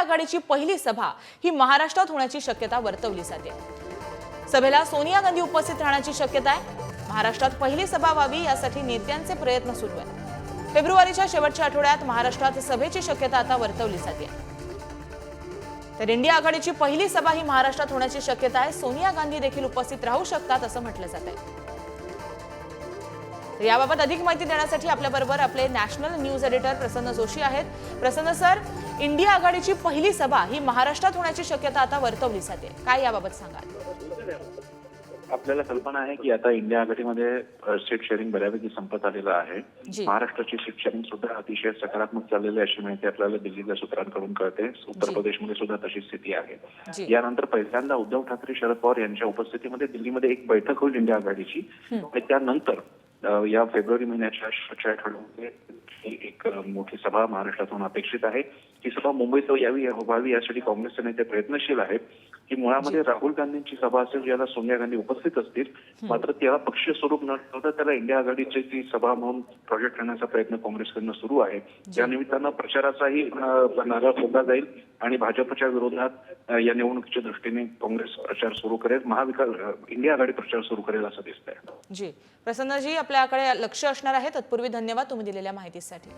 आघाडीची पहिली सभा ही महाराष्ट्रात होण्याची शक्यता वर्तवली जाते. सभेला सोनिया गांधी उपस्थित राहण्याची शक्यता आहे. महाराष्ट्रात पहिली सभा व्हावी यासाठी नेत्यांचे प्रयत्न सुरू आहेत. फेब्रुवारीच्या शेवटच्या आठवड्यात महाराष्ट्रात सभेची शक्यता आता वर्तवली जाते. तर इंडिया आघाडीची पहिली सभा ही महाराष्ट्रात होण्याची शक्यता आहे. सोनिया गांधी देखील उपस्थित राहू शकतात असं म्हटलं जात आहे. तर याबाबत अधिक माहिती देण्यासाठी आपल्याबरोबर आपले national news editor Prasanna Joshi आहेत. प्रसन्न सर इंडिया आघाडीची पहिली सभा ही महाराष्ट्रात होण्याची शक्यता आता वर्तवली जाते. काय याबाबत सांगा आपल्याला कल्पना आहे की आता इंडिया आघाडीमध्ये सीट शेअरिंग बऱ्यापैकी संपत आलेलं आहे. महाराष्ट्राची सीट शेअरिंग सुद्धा अतिशय सकारात्मक चाललेली आहे अशी माहिती आपल्याला दिल्लीच्या सूत्रांकडून कळते. उत्तर. प्रदेशमध्ये सुद्धा तशी स्थिती आहे. यानंतर पहिल्यांदा उद्धव ठाकरे शरद पवार यांच्या उपस्थितीमध्ये दिल्लीमध्ये एक बैठक होईल इंडिया आघाडीची. आणि त्यानंतर या फेब्रुवारी महिन्याच्या शेवटच्या आठवड्यामध्ये एक मोठी सभा महाराष्ट्रात होणं अपेक्षित आहे. ही सभा मुंबईत यावी व्हावी यासाठी काँग्रेसचे नेते प्रयत्नशील आहेत. की मुळामध्ये राहुल गांधींची सभा असेल ज्याला सोनिया गांधी उपस्थित असतील मात्र त्याला पक्षीय स्वरूप न ठेवता त्याला इंडिया आघाडीची ती सभा म्हणून प्रोजेक्ट करण्याचा प्रयत्न काँग्रेसकडनं सुरू आहे. त्या निमित्तानं प्रचाराचाही नारा फोडला जाईल. आणि भाजपच्या विरोधात या निवडणुकीच्या दृष्टीने काँग्रेस प्रचार सुरू करेल. महाविकास इंडिया आघाडी प्रचार सुरू करेल असं दिसतंय. जी. प्रसन्नजी आपल्याकडे लक्ष असणार आहे. तत्पूर्वी धन्यवाद तुम्ही दिलेल्या माहितीसाठी.